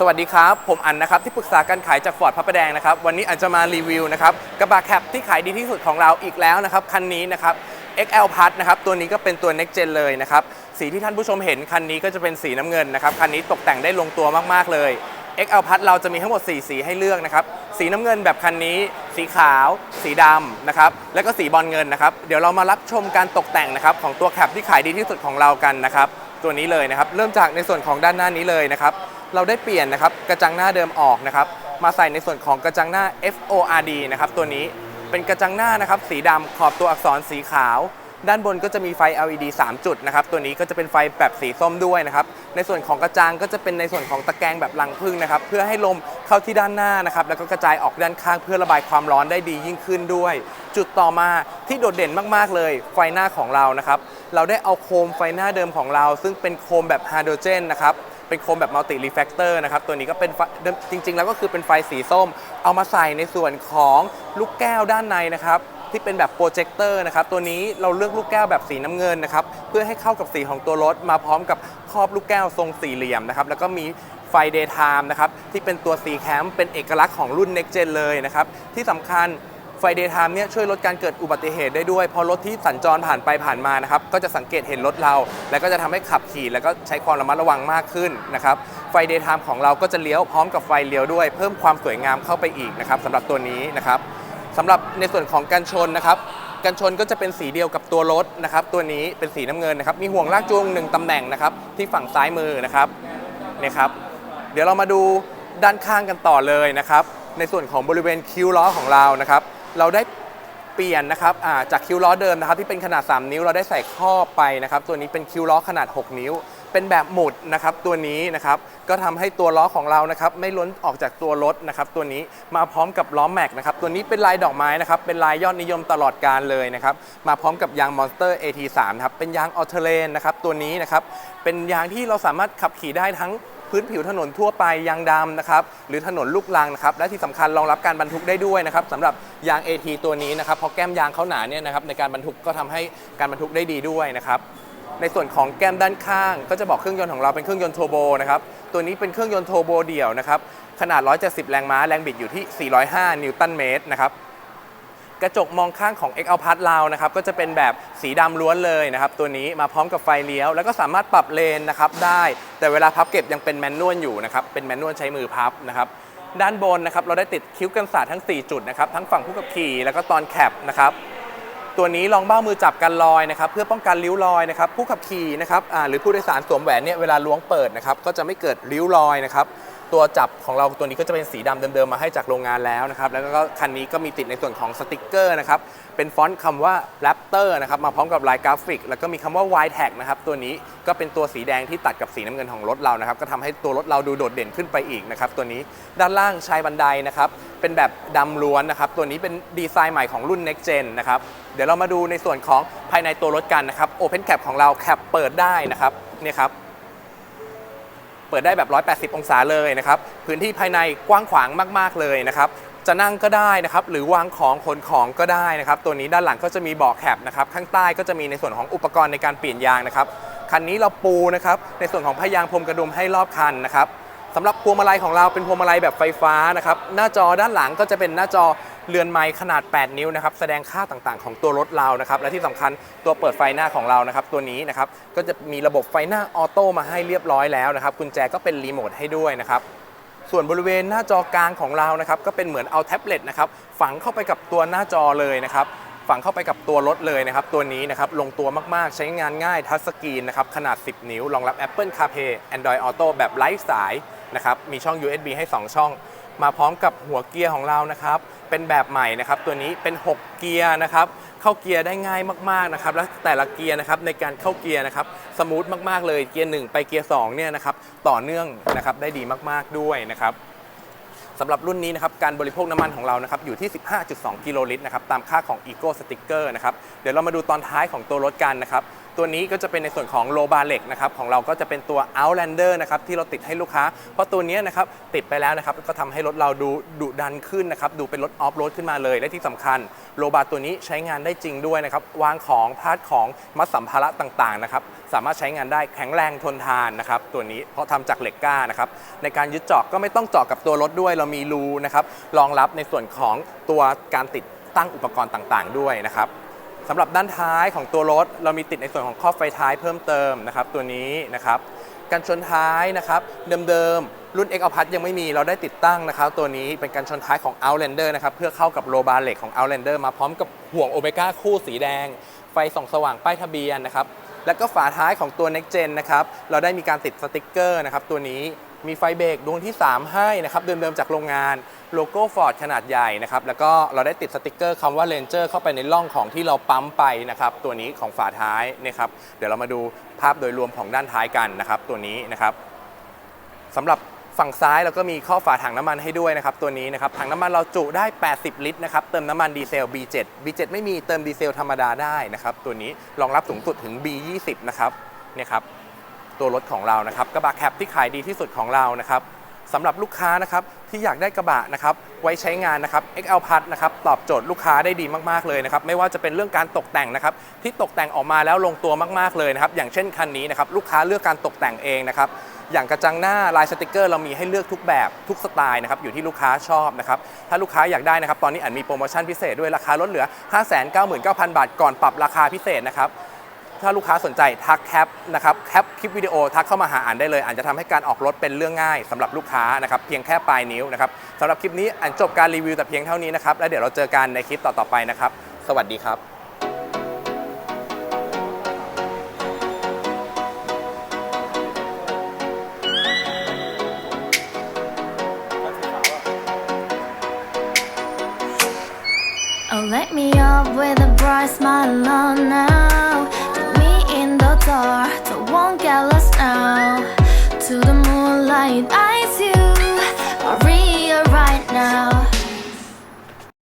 สวัสดีครับ ผมอันนะครับที่ปรึกษาการขายจากฟอร์ดพระประแดงนะครับ วันนี้อันจะมารีวิวนะครับกระบะแคปที่ขายดีที่สุดของเราอีกแล้วนะครับ คันนี้นะครับ XL Plus นะครับตัวนี้ก็เป็นตัว Next Gen เลยนะครับ สีที่ท่านผู้ชมเห็นคันนี้ก็จะเป็นสีน้ำเงินนะครับ คันนี้ตกแต่งได้ลงตัวมากๆเลย XL Plus เราจะมีทั้งหมด 4 สีให้เลือกนะครับ สีน้ำเงินแบบคันนี้ สีขาว สีดำนะครับ แล้วก็สีบอลเงินนะครับ เดี๋ยวเรามารับชมการตกแต่งนะครับของตัวแคปที่ขายดีที่สุดของเรากันนะครับ ตัวนี้เลยนะครับ เริ่มจากในส่วนของด้านหน้านี้เลยนะครับ เราได้เปลี่ยนนะครับกระจังหน้าเดิมออกนะครับมาใส่ในส่วนของกระจังหน้า FORD นะครับตัวนี้เป็นกระจังหน้านะครับสีดำขอบตัวอักษรสีขาว ด้านบนก็จะมีไฟ LED 3 จุดนะครับตัวนี้ก็จะเป็นไฟแบบสีส้มด้วยนะครับในส่วนของกระจังก็จะเป็นในส่วนของตะแกรงแบบรังผึ้งนะครับเพื่อให้ลมเข้าที่ด้านหน้านะครับแล้วก็กระจายออกด้านข้างเพื่อระบายความร้อนได้ดียิ่งขึ้นด้วย จุดต่อมาที่โดดเด่นมากๆเลย ไฟหน้าของเรานะครับเราได้เอาโคมไฟหน้าเดิมของเรา ซึ่งเป็นโคมแบบไฮโดรเจนนะครับ เป็นโคมแบบมัลติรีแฟกเตอร์นะครับ ตัวนี้ก็เป็นไฟจริง ๆ แล้วก็คือเป็นไฟสีส้ม เอามาใส่ในส่วนของลูกแก้วด้านในนะครับที่เป็นแบบโปรเจคเตอร์นะครับ ตัวนี้เราเลือกลูกแก้วแบบสีน้ำเงินนะครับ เพื่อให้เข้ากับสีของตัวรถ มาพร้อมกับครอบลูกแก้วทรงสี่เหลี่ยมนะครับ แล้วก็มีไฟ daytime นะครับ ที่เป็นตัวสีแคมเป็นเอกลักษณ์ของรุ่น next gen เลยนะครับ ที่สำคัญ ไฟ daytime เนี่ยช่วยลดการเกิดอุบัติเหตุได้ด้วยพราะรถที่สัญจรผ่านไปผ่านมานะครับก็จะสังเกตเห็นรถเรา แล้วก็จะทำให้ขับขี่แล้วก็ใช้ความระมัดระวังมากขึ้นนะครับไฟ daytime ของเราก็จะเลี้ยวพร้อมกับไฟเลี้ยวด้วย เพิ่มความสวยงามเข้าไปอีกนะครับสำหรับตัวนี้นะครับสำหรับในส่วนของกันชนนะครับกันชนก็จะเป็นสีเดียวกับตัวรถนะครับตัวนี้เป็นสีน้ำเงินนะครับมีห่วงลากจูงหนึ่งตำแหน่งนะครับที่ฝั่งซ้ายมือนะครับนี่ครับเดี๋ยวเรามาดูด้านข้างกันต่อเลยนะครับในส่วนของบริเวณคิ้วล้อของเรานะครับ เราได้เปลี่ยนนะครับจากคิ้วล้อเดิมนะครับที่เป็นขนาด 3 นิ้วเราได้ใส่ข้อไปนะครับ ตัวนี้เป็นคิ้วล้อขนาด 6 นิ้ว เป็นแบบหมุดนะครับ ตัวนี้นะครับก็ทำให้ตัวล้อของเรานะครับไม่ล้นออกจากตัวรถนะครับ ตัวนี้มาพร้อมกับล้อแม็กนะครับตัวนี้เป็นลายดอกไม้นะครับเป็นลายยอดนิยมตลอดการเลยนะครับมาพร้อมกับยาง Monster AT3 ครับเป็นยางออเทเลนนะครับตัวนี้นะครับเป็นยางที่เราสามารถขับขี่ได้ทั้ง พื้นผิวถนนทั่วไปยางดำนะครับหรือถนนลูกรังนะครับและที่สำคัญรองรับการบรรทุกได้ด้วยนะครับสำหรับยาง AT ตัวนี้นะครับเพราะแก้มยางเขาหนาเนี่ยนะครับในการบรรทุกก็ทำให้การบรรทุกได้ดีด้วยนะครับในส่วนของแก้มด้านข้าง ก็จะบอกเครื่องยนต์ของเราเป็นเครื่องยนต์โทโบนะครับตัวนี้เป็นเครื่องยนต์โทโบเดี่ยวนะครับขนาด 170 แรงม้าแรงบิดอยู่ที่ 405 นิวตันเมตรนะครับ กระจกมองข้างของ XL Plus เรานะครับก็จะเป็นแบบสีดำล้วนเลยนะครับตัวนี้มาพร้อมกับไฟเลี้ยว แล้วก็สามารถปรับเลนนะครับได้ แต่เวลาพับเก็บยังเป็นแมนนวลอยู่นะครับเป็นแมนนวลใช้มือพับนะครับด้านบนนะครับเราได้ติดคิ้วกันศาสตร์ทั้ง 4 จุดนะครับทั้งฝั่งผู้ขับขี่แล้วก็ตอนแคปนะครับตัวนี้รองเบ้ามือจับกันลอยนะครับเพื่อป้องกันริ้วรอยนะครับผู้ขับขี่นะครับหรือผู้โดยสารสวมแหวนเนี่ยเวลาล้วงเปิดนะครับก็จะไม่เกิดริ้วรอยนะครับตัวจับของเราตัวนี้ก็จะเป็นสีดำเดิมๆมาให้จากโรงงานแล้วนะครับ แล้วก็คันนี้ก็มีติดในส่วนของสติกเกอร์นะครับ เป็นฟอนต์คำว่า Raptor นะครับ มาพร้อมกับลายกราฟิก แล้วก็มีคำว่า Y Tag นะครับ ตัวนี้ก็เป็นตัวสีแดงที่ตัดกับสีน้ำเงินของรถเรานะครับ ก็ทำให้ตัวรถเราดูโดดเด่นขึ้นไปอีกนะครับ ตัวนี้ด้านล่างชายบันไดนะครับ เป็นแบบดำล้วนนะครับ ตัวนี้เป็นดีไซน์ใหม่ของรุ่น Next Gen นะครับ เดี๋ยวเรามาดูในส่วนของภายในตัวรถกันนะครับ Open Cap ของเราแคปเปิดได้นะครับ เนี่ยครับ เปิดได้แบบ 180 องศาเลยนะครับพื้นที่ภายในกว้างขวางมาก ๆ เลยนะครับจะนั่งก็ได้นะครับหรือวางของขนของก็ได้นะครับตัวนี้ด้านหลังก็จะมีเบาะแคบนะครับข้างใต้ก็จะมีในส่วนของอุปกรณ์ในการเปลี่ยนยางนะครับคันนี้เราปูนะครับในส่วนของพยางพรมกระดุมให้รอบคันนะครับ สำหรับพวงมาลัยของเราเป็นพวงมาลัยแบบไฟฟ้านะครับหน้าจอด้านหลังก็จะเป็นหน้าจอเรือนไม้ขนาด 8 นิ้วนะครับแสดงค่าต่างๆ ของตัวรถเรานะครับและที่สำคัญตัวเปิดไฟหน้าของเรานะครับตัวนี้นะครับก็จะมีระบบไฟหน้าออโต้มาให้เรียบร้อยแล้วนะครับกุญแจก็เป็นรีโมทให้ด้วยนะครับส่วนบริเวณหน้าจอกลางของเรานะครับก็เป็นเหมือนเอาแท็บเล็ตนะครับฝังเข้าไปกับตัวหน้าจอเลยนะครับฝังเข้าไปกับตัวรถเลยนะครับตัวนี้นะครับลงตัวมากๆ ใช้งานง่ายทัชสกรีนนะครับขนาด 10 นิ้วรองรับ Apple CarPlay Android Auto แบบไร้สาย นะครับมีช่อง USB ให้ 2 ช่อง มาพร้อมกับหัวเกียร์ของเรานะครับเป็นแบบใหม่นะครับตัวนี้เป็น 6 เกียร์นะครับเข้าเกียร์ได้ง่ายมากๆนะครับและแต่ละเกียร์นะครับในการเข้าเกียร์นะครับสมูทมากๆเลยเกียร์1ไปเกียร์2เนี่ยนะครับต่อเนื่องนะครับได้ดีมากๆด้วยนะครับสำหรับรุ่นนี้นะครับการบริโภคน้ำมันของเรานะครับอยู่ที่ 15.2 กิโลลิตรนะครับตามค่าของ Eco Sticker นะครับเดี๋ยวเรามาดูตอนท้ายของตัวรถกันนะครับ ตัวนี้ก็จะเป็นในส่วนของโลบาเล็กนะครับของเราก็จะเป็นตัว Outlander นะครับที่เราติดให้ลูกค้า เพราะตัวนี้นะครับติดไปแล้วนะครับก็ทำให้รถเราดูดุดันขึ้นนะครับดูเป็นรถออฟโรดขึ้นมาเลยและที่สำคัญโลบาตัวนี้ใช้งานได้จริงด้วยนะครับวางของพาดของมัดสัมภาระต่างๆนะครับสามารถใช้งานได้แข็งแรงทนทานนะครับตัวนี้เพราะทำจากเหล็กกล้านะครับในการยึดจาะก็ไม่ต้องจาะกับตัวรถด้วย เรามีรูนะครับรองรับในส่วนของตัวการติดตั้งอุปกรณ์ต่างๆ ด้วยนะครับ สำหรับด้านท้ายของตัวรถ เรามีติดในส่วนของครอบไฟท้ายเพิ่มเติมนะครับตัวนี้นะครับกันชนท้ายนะครับเดิมๆ รุ่น X a l p a s ยังไม่มีเราได้ติดตั้งนะครับตัวนี้เป็นกันชนท้ายของ Outlander นะครับเพื่อเข้ากับโลบาเล็กของ Outlander มาพร้อมกับห่วงโอเมก้าคู่สีแดง ไฟส่องสว่างป้ายทะเบียนนะครับแล้วก็ฝาท้ายของตัว Next Gen นะครับเราได้มีการติดสติกเกอร์นะครับตัวนี้ มีไฟเบรกดวงที่ 3 ให้นะครับเดิมๆจากโรงงานโลโก้ Ford ขนาดใหญ่นะครับแล้วก็เราได้ติดสติกเกอร์คำว่า Ranger เข้าไปในร่องของที่เราปั๊มไปนะครับตัวนี้ของฝาท้ายนะครับเดี๋ยวเรามาดูภาพโดยรวมของด้านท้ายกันนะครับตัวนี้นะครับสำหรับฝั่งซ้ายเราก็มีข้อฝาถังน้ำมันให้ด้วยนะครับตัวนี้นะครับถังน้ำมันเราจุได้ 80 ลิตรนะครับเติมน้ำมันดีเซล B7 B7 ไม่มีเติมดีเซลธรรมดาได้นะครับตัวนี้รองรับสูงสุดถึง B20 นะครับเนี่ยครับ ตัวรถของเรานะครับกระบะแคปที่ขายดีที่สุดของเรานะครับสำหรับลูกค้านะครับที่อยากได้กระบะนะครับไว้ใช้งานนะครับ XL p a s นะครับตอบโจทย์ลูกค้าได้ดีมากๆเลยนะครับไม่ว่าจะเป็นเรื่องการตกแต่งนะครับที่ตกแต่งออกมาแล้วลงตัวมากๆเลยนะครับอย่างเช่นคันนี้นะครับลูกค้าเลือกการตกแต่งเองนะครับอย่างกระจังหน้าลายสติกเกอร์เรามีให้เลือกทุกแบบทุกสไตล์นะครับอยู่ที่ลูกค้าชอบนะครับถ้าลูกค้าอยากได้นะครับตอนนี้อันมีโปรโมชั่นพิเศษด้วยราคาลดเหลือ 599,000 บาทก่อนปรับราคาพิเศษนะครับ ถ้าลูกค้าสนใจทักแคปนะครับแคปคลิปวิดีโอทักเข้ามาหาอ่านได้เลยอ่านจะทำให้การออกรถเป็นเรื่องง่ายสำหรับลูกค้านะครับเพียงแค่ปลายนิ้วนะครับสำหรับคลิปนี้อ่านจบการรีวิวแต่เพียงเท่านี้นะครับแล้วเดี๋ยวเราเจอกันในคลิปต่อๆไปนะครับ สวัสดีครับ Oh, let me up with a bright smile on now. star that won't get us now. To the moonlight, eyes you are real right now.